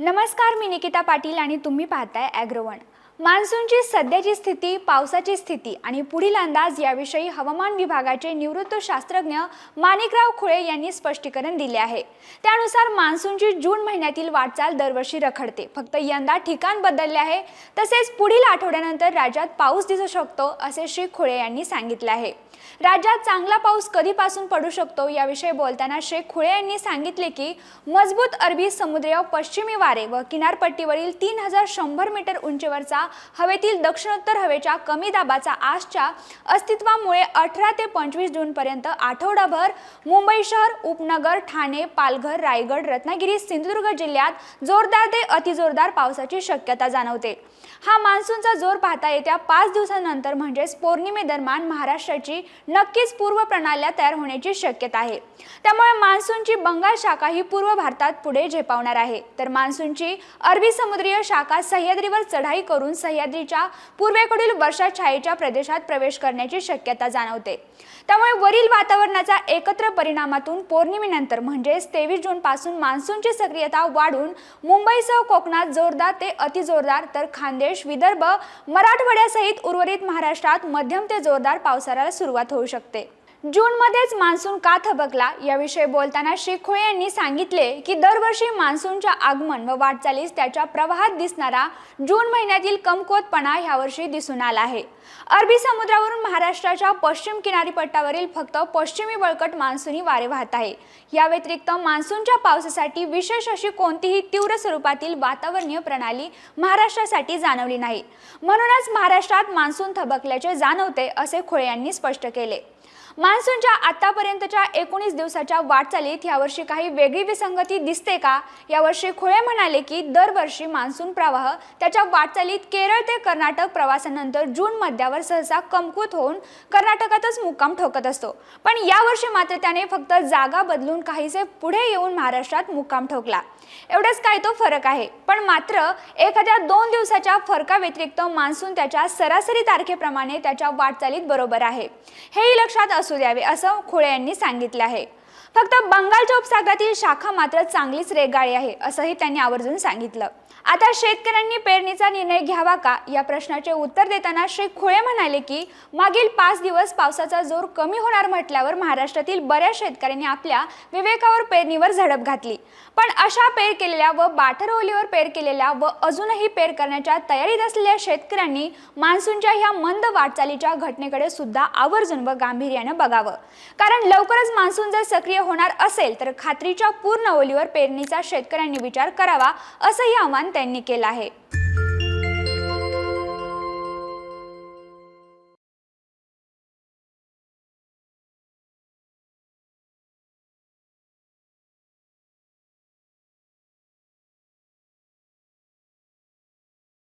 नमस्कार मी निकिता पाटील आणि तुम्ही पाहताय ॲग्रोवन मान्सूनची सध्याची स्थिती पावसाची स्थिती आणि पुढील अंदाज याविषयी हवामान विभागाचे निवृत्त शास्त्रज्ञ माणिकराव खुळे यांनी स्पष्टीकरण दिले आहे. त्यानुसार मान्सूनची जून महिन्यातील वाटचाल दरवर्षी रखडते. फक्त यंदा ठिकाण बदलले आहे. तसेच पुढील आठवड्यानंतर राज्यात पाऊस दिसू शकतो असे श्री खुळे यांनी सांगितले आहे. राज्यात चांगला पाऊस कधीपासून पडू शकतो याविषयी बोलताना शेख खुळे यांनी सांगितले की मजबूत अरबी समुद्र पश्चिमी वारे व किनारपट्टीवरील तीन हजार शंभर मीटर उंचीवरचा हवेतील दक्षिणोत्तर हवेच्या कमी दाबाचा आजच्या अस्तित्वामुळे अठरा ते पंचवीस जूनपर्यंत आठवडाभर मुंबई शहर उपनगर ठाणे पालघर रायगड रत्नागिरी सिंधुदुर्ग जिल्ह्यात जोरदार ते अतिजोरदार पावसाची शक्यता जाणवते. हा मान्सूनचा जोर पाहता येत्या पाच दिवसानंतर म्हणजेच पौर्णिमेदरम्यान महाराष्ट्राची नक्कीच पूर्व प्रणाल्या तयार होण्याची शक्यता आहे. त्यामुळे मान्सूनची बंगाल शाखा ही पूर्व भारतात पुढे झेपावणार आहे. तर मान्सूनची अरबी समुद्रीय शाखा सह्याद्रीवर चढाई करून सह्याद्रीच्या पूर्वेकडील वर्षाछायेच्या प्रदेशात प्रवेश करण्याची शक्यता जाणवते. त्यामुळे वरील वातावरणाचा एकत्र परिणामातून पौर्णिमेनंतर म्हणजेच तेवीस जून पासून मान्सूनची सक्रियता वाढून मुंबईसह कोकणात जोरदार ते अतिजोरदार तर खानदेश विदर्भ मराठवाड्यासहित उर्वरित महाराष्ट्रात मध्यम ते जोरदार पावसाला सुरुवात होऊ शकते. जूनमध्येच मान्सून का थबकला? याविषयी बोलताना श्री खोळे यांनी सांगितले की दरवर्षी मान्सूनच्या आगमन व वाटचालीस त्याच्या प्रवाहात दिसणारा जून महिन्यातील कमकुवतपणा ह्यावर्षी दिसून आला आहे. अरबी समुद्रावरून महाराष्ट्राच्या पश्चिम किनारीपट्टावरील फक्त पश्चिमी बळकट मान्सूनी वारे वाहत आहे. या व्यतिरिक्त मान्सूनच्या पावसासाठी विशेष अशी कोणतीही तीव्र स्वरूपातील वातावरणीय प्रणाली महाराष्ट्रासाठी जाणवली नाही. म्हणूनच महाराष्ट्रात मान्सून थबकल्याचे जाणवते असे खोळे यांनी स्पष्ट केले. मान्सूनच्या आतापर्यंतच्या एकोणीस दिवसाच्या वाटचालीत यावर्षी काही वेगळी विसंगती दिसते का? यावर्षी खोळे म्हणाले की दरवर्षी मान्सून प्रवाह त्याच्या वाटचालीत केरळ ते कर्नाटक प्रवासानंतर जून मध्यावर सहसा कमकुत होऊन कर्नाटकातच मुक्काम ठोकत असतो. पण यावर्षी मात्र त्याने फक्त जागा बदलून काहीसे पुढे येऊन महाराष्ट्रात मुक्काम ठोकला. एवढंच काय तो फरक आहे. पण मात्र एखाद्या दोन दिवसाच्या फरकाव्यतिरिक्त मान्सून त्याच्या सरासरी तारखेप्रमाणे त्याच्या वाटचालीत बरोबर आहे. हेही लक्षात असू द्यावे असं खोळे यांनी सांगितलं आहे. फक्त बंगालच्या उपसागरातील शाखा मात्र चांगलीच रेगाळी आहे असंही त्यांनी आवर्जून सांगितलं. आता शेतकऱ्यांनी पेरणीचा निर्णय घ्यावा का? या प्रश्नाचे उत्तर देताना श्री खुळे म्हणाले की मागील पाच दिवस पावसाचा जोर कमी होणार म्हटल्यावर महाराष्ट्रातील बऱ्याच शेतकऱ्यांनी आपल्या विवेकावर पेरणीवर झडप घातली. पण अशा पेर केलेल्या व बाठरवलीवर पेर केलेल्या व अजूनही पेर करण्याच्या तयारीत असलेल्या शेतकऱ्यांनी मान्सूनच्या ह्या मंद वाटचालीच्या घटनेकडे सुद्धा आवर्जून व गांभीर्यानं बघावं. कारण लवकरच मान्सून जर सक्रिय होणार असेल तर खात्रीच्या पूर्ण ओलीवर पेरणीचा शेतकऱ्यांनी विचार करावा असंही आवाहन त्यांनी केलं आहे.